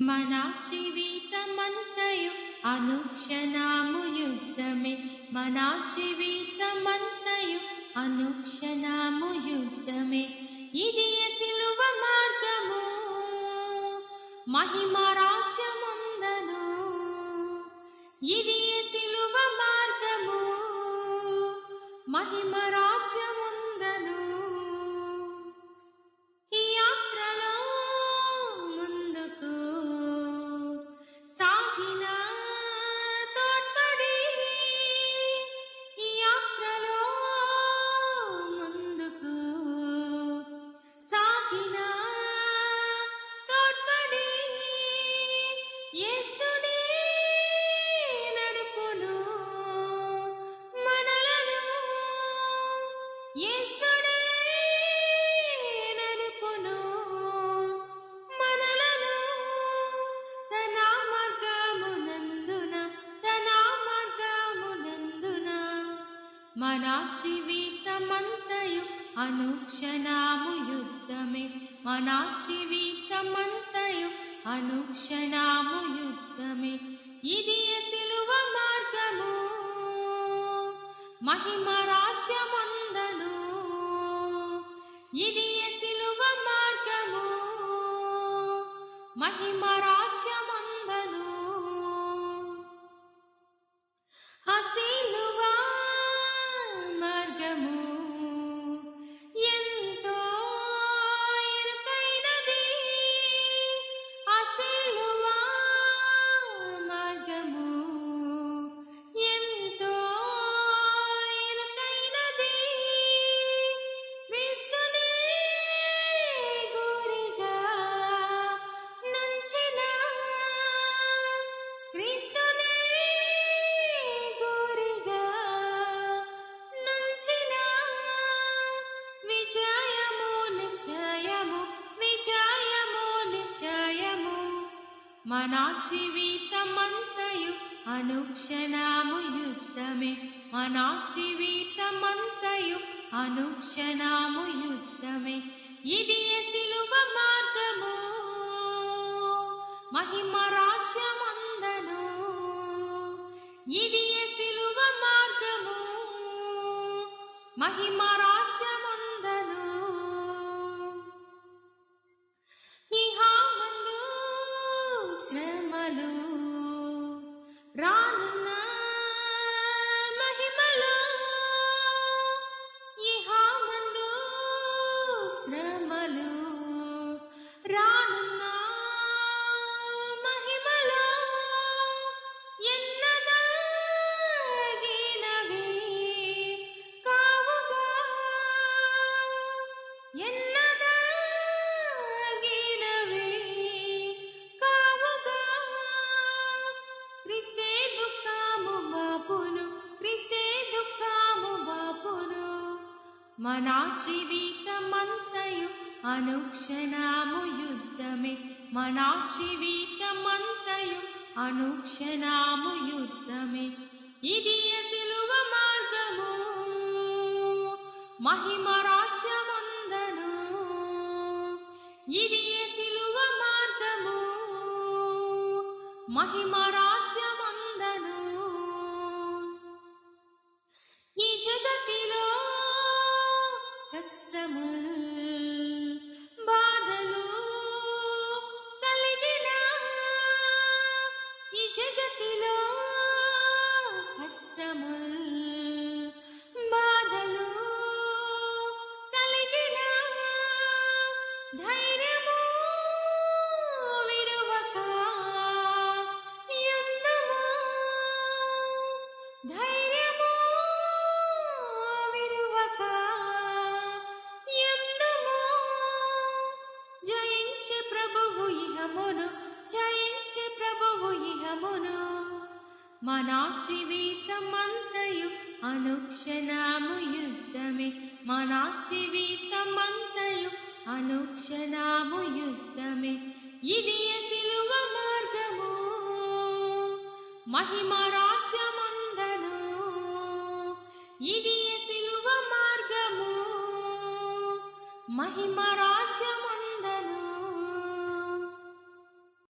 మన జీవితమంతయు అనుక్షణము యుద్ధమే మన జీవితమంతయు అనుక్షణము యుద్ధమే ఇది సిలువ మార్గము మహిమ రాజ్యముందను మన జీవితమంతయు అనుక్షణము యుద్ధమే. మన జీవితమంతయు అనుక్షణాము యుద్ధమే ఇది సిలువ మార్గము. మహిమ రాజ్యముందను. ఇది సిలువ మార్గము. మహిమ రాజ్యము. క్రీస్తునే గురిగా నుంచిన విజయము నిశ్చయము విజయము నిశ్చయము. మన జీవితమంతయు అనుక్షణము యుద్ధమే. మన జీవితమంతయు అనుక్షణము యుద్ధమే. ఇది సిలువ మార్గము? మహిమ ఇది సిలువ మార్గము. మహిమ రాజ్యమందను. ఇహామందు శ్రమలు మనా జీవితమంతయు అనుక్షణము యుద్ధమే మనా జీవితమంతయు అనుక్షణము యుద్ధమే ఇది సిలువ మార్గము. మహిమ రాజ్యమందను ఇది సిలువ మార్గము. మహిమ రాజ్యము فاستمر మన జీవితమంతయు అనుక్షణము యుద్ధమే. మన జీవితమంతయు అనుక్షణము యుద్ధమే. ఇది సిలువ మార్గము మహిమ రాజ్యమందను. ఇది సిలువ మార్గము మహిమ రాజ్యము